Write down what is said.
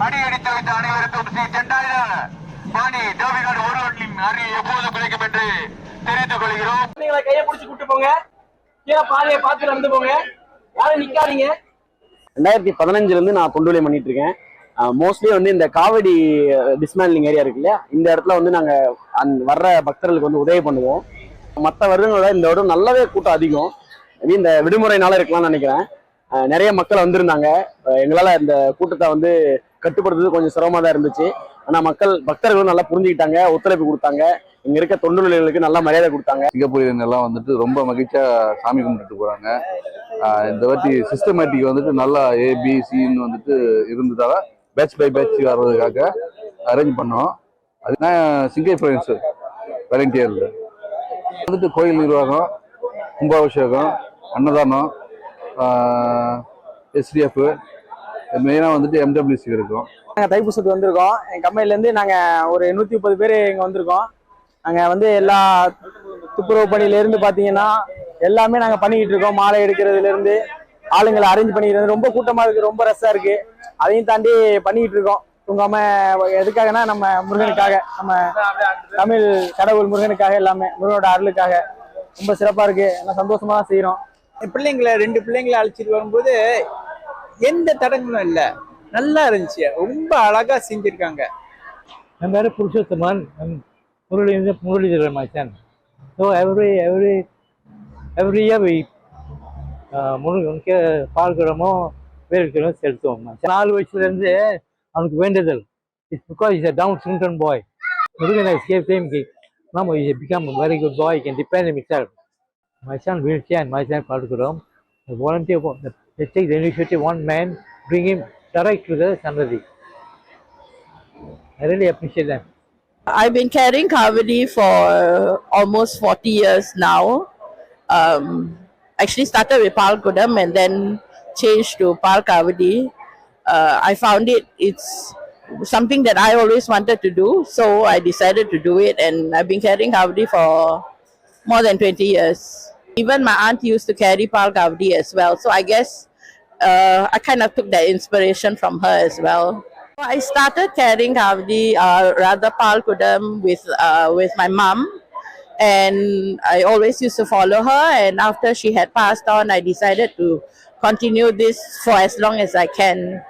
மணி அடித்து வைத்த அனைவருக்கும் ஸ்ரீ செண்டாயுத பாணி தேவிகாடு ஒருவனின் அணி எப்போது கிடைக்கும் என்று தெரிவித்துக் கொள்கிறோம். நீங்களை கையை பிடிச்சி கூட்டு போங்க. கீழே பாதையை பார்த்து நடந்து போங்க. யாரும் நிக்காதீங்க. ரெண்டாயிரத்தி பதினஞ்சுல இருந்து நான் தொண்டு வேலை பண்ணிட்டு இருக்கேன். மோஸ்ட்லி வந்து இந்த காவடி டிஸ்மேண்ட்லிங் ஏரியா இருக்கு இல்லையா? இந்த இடத்துல வந்து நாங்க அந்த வர்ற பக்தர்களுக்கு வந்து உதவி பண்ணுவோம். மற்ற வருடங்களோட இந்த வருடம் நல்லாவே கூட்டம் அதிகம். இந்த விடுமுறைனால இருக்கலாம்னு நினைக்கிறேன். நிறைய மக்கள் வந்திருந்தாங்க. எங்களால் இந்த கூட்டத்தை வந்து கட்டுப்படுத்துறது கொஞ்சம் சிரமமா தான் இருந்துச்சு. ஆனால் மக்கள் பக்தர்களும் நல்லா புரிஞ்சுக்கிட்டாங்க ஒத்துழைப்பு கொடுத்தாங்க. இங்கே இருக்க தொண்டு நிலையங்களுக்கு நல்லா மரியாதை கொடுத்தாங்க. சிங்கப்பூரியன் எல்லாம் வந்துட்டு ரொம்ப மகிழ்ச்சியாக சாமி கும்பிட்டுட்டு போகிறாங்க இந்த வாட்டி சிஸ்டமேட்டிக் வந்துட்டு நல்லா ஏபிசின்னு வந்துட்டு இருந்ததால பேட்ச் பை பேட்ச் வர்றதுக்காக அரேஞ்ச் பண்ணோம். அதுதான் சிங்கை ஃப்ரெண்ட்ஸ் வாலண்டியர்ல வந்துட்டு கோயில் நிர்வாகம் கும்பாபிஷேகம் அன்னதானம் எஸ்டிஎஃப் மெயினாக வந்துட்டு எம்டபிள்யூசி இருக்கும். நாங்கள் தைப்பூசத்துக்கு வந்திருக்கோம். எங்கள் கம்பெனிலேருந்து நாங்கள் ஒரு நூற்றி முப்பது பேர் இங்கே வந்திருக்கோம். நாங்கள் வந்து எல்லா துப்புரவு பணியிலேருந்து பார்த்தீங்கன்னா எல்லாமே நாங்கள் பண்ணிக்கிட்டு இருக்கோம். மாலை எடுக்கிறதுலேருந்து ஆளுங்களை அரேஞ்ச் பண்ணிக்கிறது ரொம்ப கூட்டமாக இருக்குது ரொம்ப ரஷ்ஷாக இருக்குது அதையும் தாண்டி பண்ணிக்கிட்டு இருக்கோம். தூங்காம எதுக்காகனா நம்ம முருகனுக்காக நம்ம தமிழ் கடவுள் முருகனுக்காக எல்லாமே முருகனோட அருளுக்காக. ரொம்ப சிறப்பாக இருக்குது எல்லாம் சந்தோஷமாக தான் செய்கிறோம் பிள்ளைங்களை ரெண்டு பிள்ளைங்களை அழைச்சிட்டு வரும்போது எந்த தடங்களும் இல்லை. நல்லா இருந்துச்சு. ரொம்ப அழகா செஞ்சிருக்காங்க. I'm பேர் Purushothaman. Murali Muralidharan Muralidharan, so every every every year we முருகனுக்கு பால் குடமோ செலுத்துவோம் நாலு வயசுலேருந்து அவனுக்கு வேண்டுதல். It's because is a town சிண்டன் boy Murugan I save same kick now he become a very good boy. He can my son wheelchair and myself Padukuram, the volunteer, the, they take the initiative, one man, bring him direct to the Sanradi. I really appreciate them. I've been carrying Kavali for almost 40 years now. Um, actually started with Pal Kudam and then changed to Pal Kavadi. Uh, I found it, it's something that I always wanted to do, so I decided to do it and I've been carrying Kavadi for more than 20 years. Even my aunt used to carry Pal Kavadi as well, so I guess uh, I kind of took that inspiration from her as well. I started carrying Kavdi, uh, rather Pal Kudam, with uh, with my mom, and I always used to follow her. And after she had passed on, I decided to continue this for as long as I can.